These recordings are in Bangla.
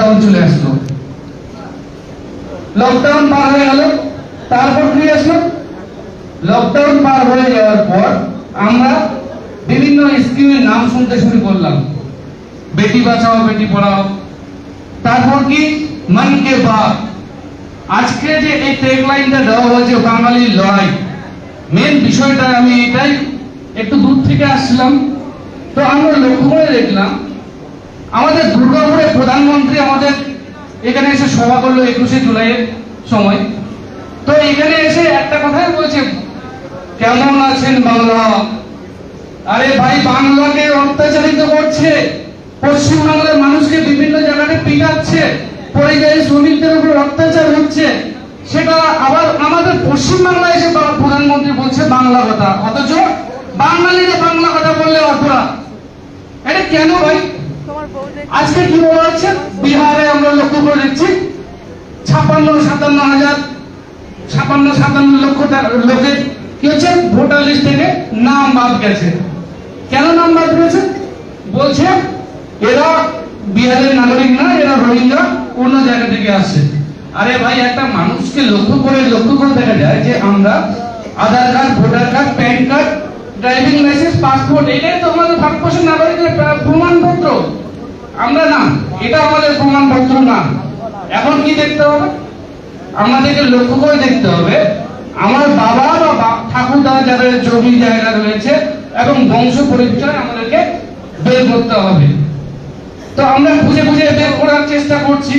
লকডাউন চলে আসলো। লকডাউন পার হয়ে গেল, তারপর কি আসলো। লকডাউন পার হয়ে যাওয়ার পর আমরা বিভিন্ন স্কিমের নাম শুনতে শুরু করলাম। বেটি বাঁচাও, বেটি পড়াও। তারপর কি? মন কে বাত। আজকে যে এই ট্যাগলাইনটা দেওয়া হয়েছে, বাঙালির লড়াই। মেন বিষয়টা আমি এটাই একটু দূর থেকে আসছিলাম তো আমরা লক্ষ্য করে দেখলাম আমাদের দুর্গাপুরে প্রধানমন্ত্রী আমাদের এখানে এসে সভা করল একুশে জুলাইয়ের সময়। তো এখানে এসে একটা কথাই বলছে, কেমন আছেন বাংলা? আরে ভাই, বাংলাকে অত্যাচারিত করছে। পশ্চিমবাংলার মানুষকে বিভিন্ন জায়গাতে পিটাচ্ছে। পরিযায়ী শ্রমিকদের উপর অত্যাচার হচ্ছে। সেটা আবার আমাদের পশ্চিমবাংলায় এসে প্রধানমন্ত্রী বলছে বাংলা কথা। অথচ বাঙালিরা বাংলা কথা বললে অপরাধ। এটা কেন ভাই? আজকে কি বলা হচ্ছে বিহারে আমরা লক্ষ্য করে দেখছি ছাপ্পান্ন, সাতান্ন হাজার ছাপান্ন সাতান্ন লক্ষ লোকের কি হচ্ছে? ভোটার লিস্ট থেকে নাম বাদ গেছে। কেন নাম বাদ গেছে? বলছে এরা বিহারের নাগরিক না, এরা রোহিঙ্গা, অন্য জায়গা থেকে আসছে। আরে ভাই, একটা মানুষকে লক্ষ্য করে লক্ষ্য করে দেখা যায় যে আমরা Aadhaar card, voter card, PAN card, driving licence, passport এটাই তো আমাদের ভারতবর্ষের নাগরিকের প্রমাণপত্র। আমরা না, এটা আমাদের প্রমাণপত্র না। এখন কি দেখতে হবে? আমাদেরকে লক্ষ্য করে দেখতে হবে, আমার বাবা বা ঠাকুরদা যাদের জমি জায়গা রয়েছে এবং বংশ পরিচয় আমাদেরকে বের করতে হবে। তো আমরা খুঁজে খুঁজে বের করার চেষ্টা করছি।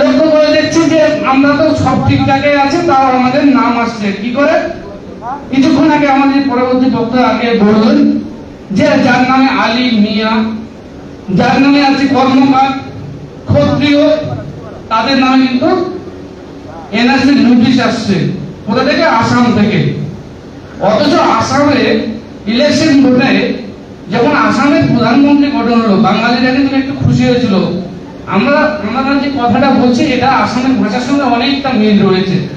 লক্ষ্য করে দেখছি যে আমরা তো সব ঠিকঠাকই আছে, তাও আমাদের নাম আসছে। কি করে? কিছুক্ষণ আগে আমাদের পরবর্তী বক্তা আগে বললেন যে যার নামে আলী মিয়া যার নামে আছে কর্মকার, ক্ষত্রিয়, তাদের নামে কিন্তু এনআরসি নোটিশ আসছে। কোথা থেকে? আসাম থেকে। অথচ আসামে ইলেকশন ভোটে যখন আসামের প্রধানমন্ত্রী গঠন হলো, বাঙালিরা কিন্তু একটু খুশি হয়েছিল। আমরা আমরা যে কথাটা বলছি, এটা আসামের ভাষার সঙ্গে অনেকটা মিল রয়েছে।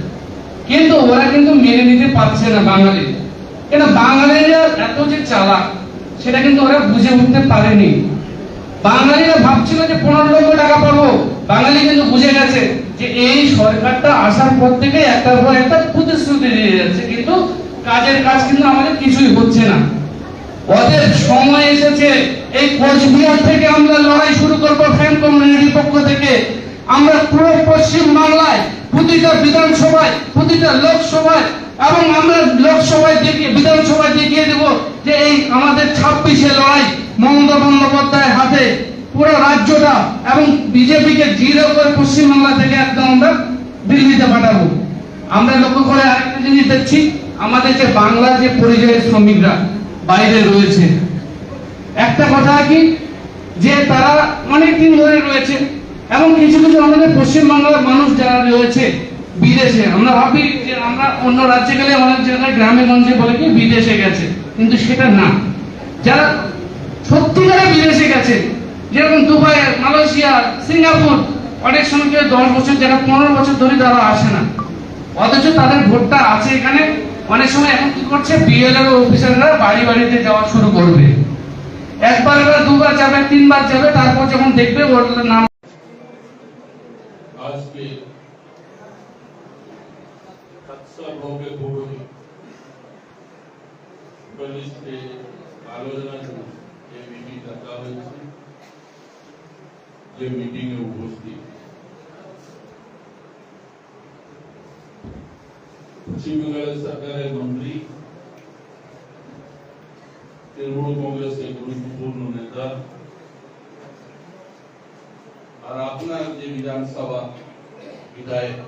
কিন্তু ওরা কিন্তু মেনে নিতে পারছে না বাঙালি। কেন? বাঙালিরা এত যে চালাক, সেটা কিন্তু ওরা বুঝে উঠতে পারেনি। বাঙালিরা ভাবছিল যে পনেরো লক্ষ টাকা পাবো। বাঙালি কিন্তু বুঝে গেছে যে এই সরকারটা আসার পর থেকে একটার পর একটা প্রতিশ্রুতি দিয়ে যাচ্ছে। কিন্তু কাজের কাজ কিন্তু আমাদের কিছুই হচ্ছে না। ওদের সময় এসেছে। এই কোচবিহার থেকে আমরা লড়াই শুরু করব ফ্যান কমিউনিটির পক্ষ থেকে। আমরা পুরো পশ্চিম বাংলায় প্রতিটা বিধানসভায়, প্রতিটা লোকসভায় এবং আমরা লোকসভায় দেখিয়ে, বিধানসভায় দেখিয়ে দেব যে এই আমাদের ছাব্বিশে লড়াই মমতা বন্দ্যোপাধ্যায়ের হাতে পুরো রাজ্যটা এবং বিজেপিকে জিরো করে পশ্চিমবাংলা থেকে একদম আমরা দিল্লিতে পাঠাবো। আমরা লক্ষ্য করে আরেকটা জিনিস দেখছি, আমাদের যে বাংলার যে পরিযায়ী শ্রমিকরা বাইরে রয়েছে। একটা কথা কি, যে তারা অনেক দিন ধরে রয়েছে এবং কিছু কিছু আমাদের পশ্চিমবাংলার মানুষ যারা রয়েছে বিদেশে, আমরা ভাবি যে আমরা অন্য রাজ্যে গেলে অনেক জায়গায় গ্রামে গঞ্জে বলে কি বিদেশে গেছে, কিন্তু সেটা না। যারা সত্যিকারে বিদেশে গেছে। যেরকম দুবাই, মালয়েশিয়া, সিঙ্গাপুর, অনেক সময় কেউ দশ বছর, যারা পনেরো বছর ধরে তারা আসে না। অথচ তাদের ভোটটা আছে এখানে। অনেক সময় এখন কি করছে? বিএলআর অফিসাররা বাড়ি বাড়িতে যাওয়া শুরু করবে। একবার এবার দুবার যাবে, তিনবার যাবে, তারপর যখন দেখবে ওর নাম আলোচনা ভোগে পড়ে পুলিশকে আলোচনার জন্য এই মিটিং ডাকা হয়েছে যে মিটিং এ উপস্থিত পশ্চিম বাংলার সরকারের মন্ত্রী তৃণমূল কংগ্রেসের গুরুত্বপূর্ণ নেতা আর আপনার যে বিধানসভা বিধায়ক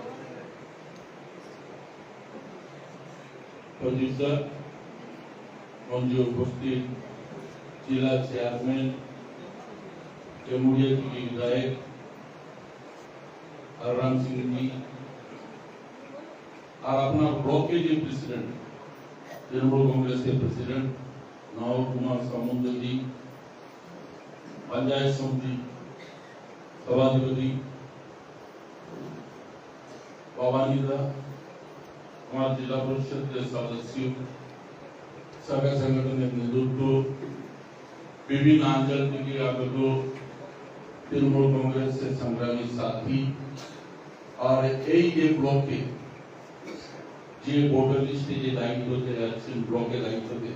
जिला चेयरमैन जमुरियत की विधायक हरराम सिंह जी और अपना ब्लॉक के जो प्रेसिडेंट तृणमूल कांग्रेस के प्रेसिडेंट नाव कुमार सामंत जी पंचायत समिति सभाधिपति भवानीदा हमारे जिला परिषद के सदस्यों सभा संगठन के नेतृत्व বিভিন্ন অঞ্চল থেকে আগত তৃণমূল কংগ্রেসের সংগ্রামী সাথী আর এই যে ব্লকে যে ভোটার লিস্টে যে দায়িত্বতে আছেন ব্লকে দায়িত্বতে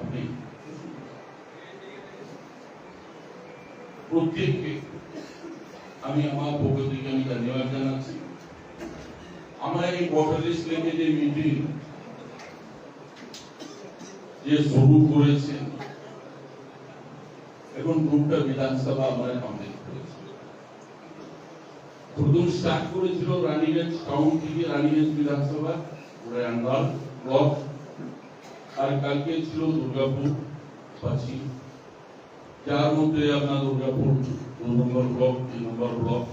আপনি প্রত্যেককে আমি আমার পক্ষ থেকে আমি ধন্যবাদ জানাচ্ছি আমরা এই ভোটার লিস্ট লেগে যে মিটিং যে শুরু করেছেন এখন দুটা বিধানসভা আমরা কমপ্লিট প্রথম স্টার্ট করেছিল রানীগঞ্জ টাউন থেকে রানীগঞ্জ বিধানসভা রায়নগর ব্লক, আর কালকে ছিল দুর্গাপুর পশ্চিম যার মধ্যে আপনার দুর্গাপুর, দু নম্বর ব্লক, তিন নম্বর ব্লক।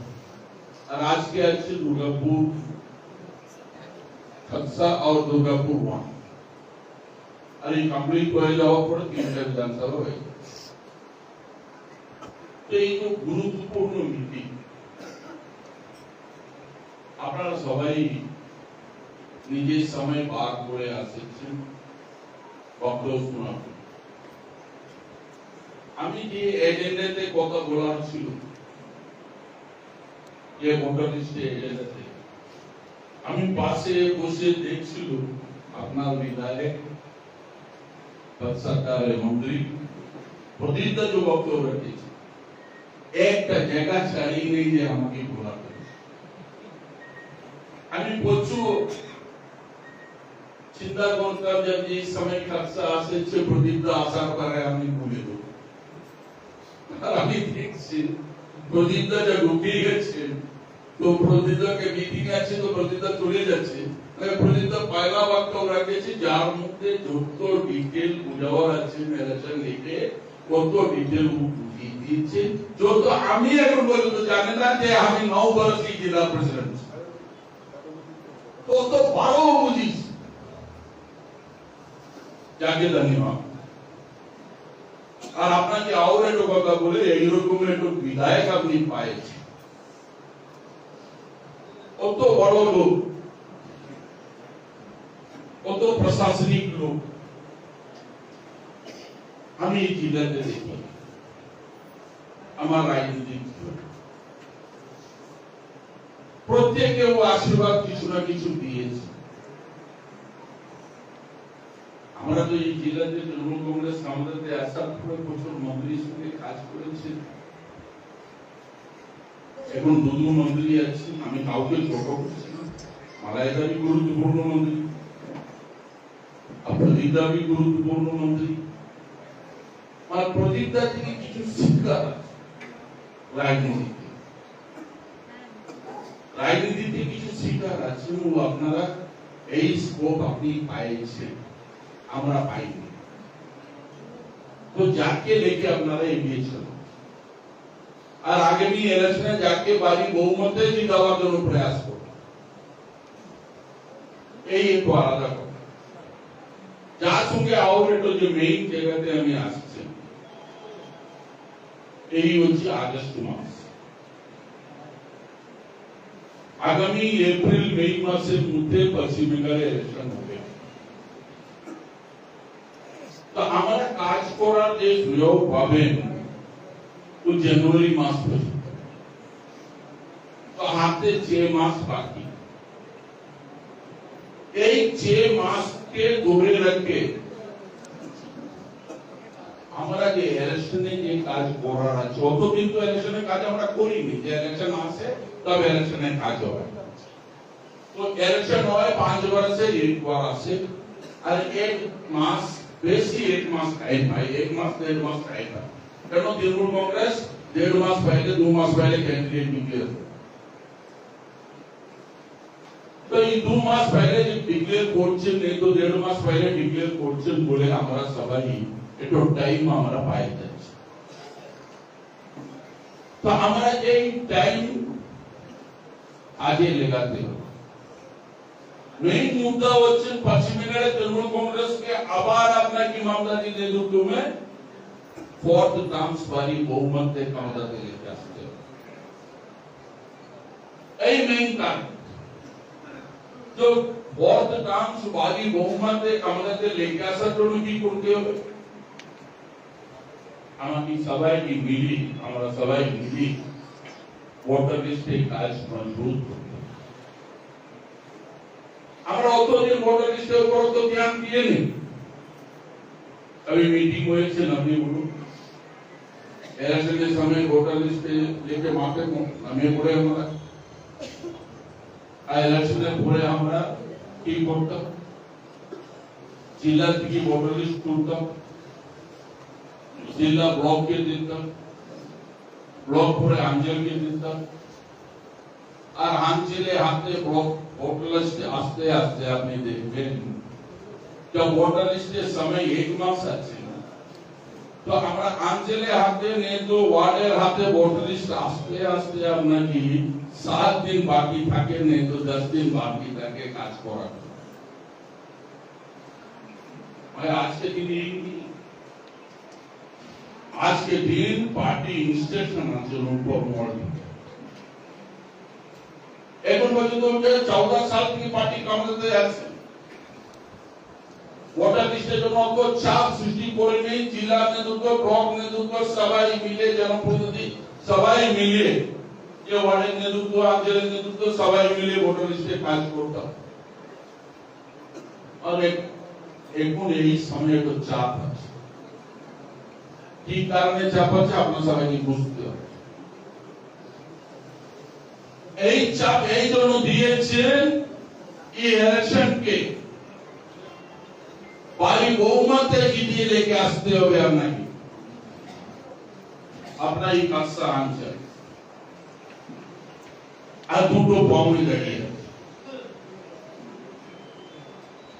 আর আজকে আছে দুর্গাপুর দুর্গাপুর ওয়ান আর এই কমপ্লিট হয়ে যাওয়ার পরে তিনটা বিধানসভা হয়ে যাবে তো এই যে গুরুত্বপূর্ণ মিটিং আপনারা সবাই নিজের সময় বার করে আসছেন বক্তব্য শোনার। আমি যে এজেন্ডাতে কথা বলার ছিল, যে ভোটার লিস্টে এজেন্ডাতে আমি পাশে বসে দেখছিল আপনার বিধায়ক সরকারের মন্ত্রী প্রতিটা যে বক্তব্য রেখেছে একটা জায়গা ছাড়িয়ে নেই যে আমাকে বলা হয়েছে। আমি প্রচুর চিন্তা করতাম যে এই সময় খরচা আসছে প্রদীপটা আসার পরে আমি ভুলে দেবো আর আমি দেখছি প্রদীপদা যা ঢুকিয়ে গেছে তো প্রদীপদাকে মিটিং আছে, তো প্রদীপদা চলে যাচ্ছে। তাহলে প্রদীপদা পয়লা বক্তব্য রাখেছে, যার মধ্যে যত ডিটেল বুঝাবার আছে ইলেকশন লিখে কত ডিটেল বুঝিয়ে দিয়েছে। যত আমি এখন পর্যন্ত জানি না যে আমি নৌ বরসি জেলা প্রেসিডেন্ট তো তো বারো বুঝিস। যাকে ধন্যবাদ আর আপনাকে আরও একটু কথা বলে এইরকম একটু বিধায়ক আপনি পাইছেন। কত বড় লোক, কত প্রশাসনিক লোক। আমি জেলাতে দেখি, আমার রাজনীতিক জীবনে। প্রত্যেকে ও আশীর্বাদ কিছু না কিছু দিয়েছে। আমরা তো এই জেলাতে তৃণমূল কংগ্রেস আমাদেরকে আসার পরে প্রচুর মন্ত্রীর সঙ্গে কাজ করেছে। এখন দুদু মন্ত্রী আছে, আমি কাউকে ছোট করছি না। মালাইদাবি গুরুত্বপূর্ণ মন্ত্রী প্রদীপদাবি গুরুত্বপূর্ণ মন্ত্রী মানে প্রদীপদা থেকে কিছু শিক্ষা রাজনীতিতে। রাজনীতিতে কিছু শিক্ষার আছে, ও আপনারা এই স্কোপ আপনি পাইছেন। আমরা পাইনি। তো যাকে লেখে আপনারা এগিয়ে চলো আর আগামী ইলেকশনে যাকে বাড়ি বহুমতে জিতাবার জন্য প্রয়াস করো এই একটু আলাদা কথা। যার সঙ্গে আউটলেট যে মেইন জায়গাতে আমি আসছি, এই হচ্ছে আগস্ট মাস। আগামী এপ্রিল, মে মাসের মধ্যে পশ্চিম বেঙ্গলে ইলেকশন হবে। তো আমরা কাজ করার যে সুযোগ পাবেন ও জানুয়ারি মাস পর্যন্ত তো হাতে যে মাস বাকি এই যে মাসকে ধরে রাখে আমরা যে ইলেকশনে যে কাজ করার আছে অত কিন্তু ইলেকশনের কাজ আমরা করিনি যে ইলেকশন আসে তবে ইলেকশনের কাজ হবে তো ইলেকশন হয় পাঁচ বছরে একবার আসে আর এক মাস বেশি এক মাস টাইম হয় এক মাস দেড় মাস টাইম হয় কেন তৃণমূল কংগ্রেস দেড় মাস পহলে দু মাস পহলে ক্যান্ডিডেট ডিক্লেয়ার তো এই দু মাস পহলে যে ডিক্লেয়ার করছেন এই তো দেড় মাস পহলে ডিক্লেয়ার করছেন বলে আমরা সবাই একটু টাইম আমরা পাই যাচ্ছি তো আমরা এই টাইম আজে লেগাতে হবে মেইন মুদ্দা হচ্ছে পশ্চিম বেঙ্গলে তৃণমূল কংগ্রেসকে আবার আপনাকে মামলাজি নেতৃত্বে fourth টার্মস বাড়ি বহুমতে ক্ষমতাতে লেগে আসতে হবে এই মেইন কারণ তো ফোর্থ টার্মস বাড়ি বহুমাতে আমাদের লেগে আসার জন্য কি করতে হবে আমাকে সবাইকে মিলি আমরা সবাই মিলি ভোটার লিস্টে কাজ মজবুত করতে হবে। আমরা অতদিন ভোটার লিস্টের উপর তো ধ্যান দিয়ে নেই अभी मीटिंग হয়েছে আপনি বলুন ఎలక్షన్కి సమయం ఓటర్ లిస్ట్ लेके वहाँ पे हमें पूरे हमारा हाँ, इलेक्शन में पूरे हमारा टीम वोट का जिला की वोटर लिस्ट टूट का जिला ब्लॉक के दिन तक ब्लॉक पूरे अंजल के दिन तक और अंजले हाथे ब्लॉक वोटर लिस्ट आस्ते आस्ते आपने देख। जब वोटर लिस्ट समय एक मास আছে তো আমরা আঞ্চলে হাতে নেই ওয়ার্ডের হাতে ভোটার লিস্ট আস্তে আস্তে আপনাকে সাত দিন বাকি থাকে নেই দশ দিন বাকি থাকে কাজ করার। আজকে দিনে? আজকে দিন পার্টি ইনস্ট্রাকশন আছে উপর মডেল এখন পর্যন্ত চৌদ্দ সাল থেকে পার্টি কংগ্রেসে আছে জন্য অত চাপ সৃষ্টি করে নেই, জেলা নেতৃত্ব, ব্লক নেতৃত্ব, সবাই মিলে, জনপ্রতিনিধি সবাই মিলে, যে ওয়ার্ডের নেতৃত্ব আঞ্চলিক নেতৃত্ব, সবাই মিলে ভোটার লিস্টে কাজ করতাম আর এখন এই সময়ে তো চাপ আছে। কি কারণে চাপ আছে আপনার সবাইকে বুঝতে হবে এই চাপ এই জন্য দিয়েছেন, এই ইলেকশনকে বাড়ি বহুমতে জিতিয়ে লেকে আসতে হবে আপনাকে আপনার এই কাজটা আনছেন আর দুটো বাউন্ডি দাঁড়িয়ে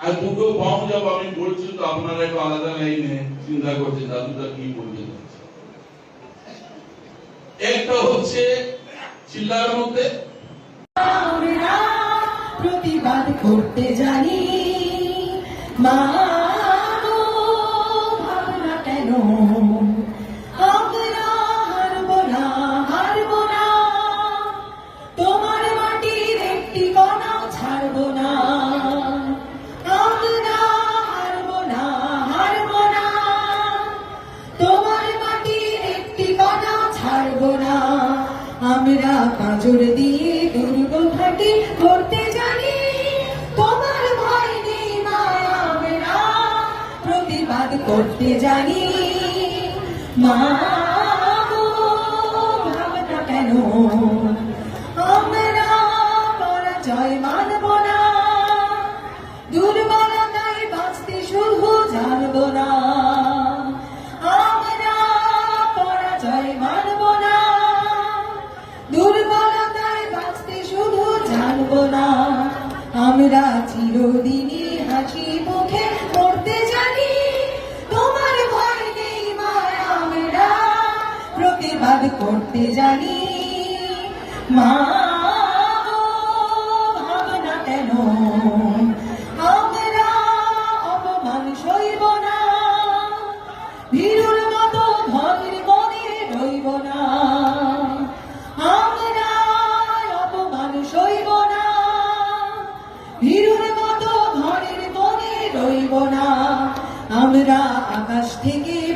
আর দুটো বাউন্ড যাব, আমি বলছি তো আপনারা একটু আলাদা লাইনে চিন্তা করছে দাদুটা কি বলতে একটা হচ্ছে চিল্লার মধ্যে। প্রতিবাদ করতে জানি, মা আমরা কাজর দিয়ে দুর্গ ঘাটে করতে জানি। তোমার ভয় নেই মা আমরা। প্রতিবাদ করতে জানি। মা আমরা চিরদিনই হাসি মুখে করতে জানি। তোমার ভয় নেই মা, আমরা প্রতিবাদ করতে জানি। মা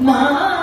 মা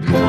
Bye.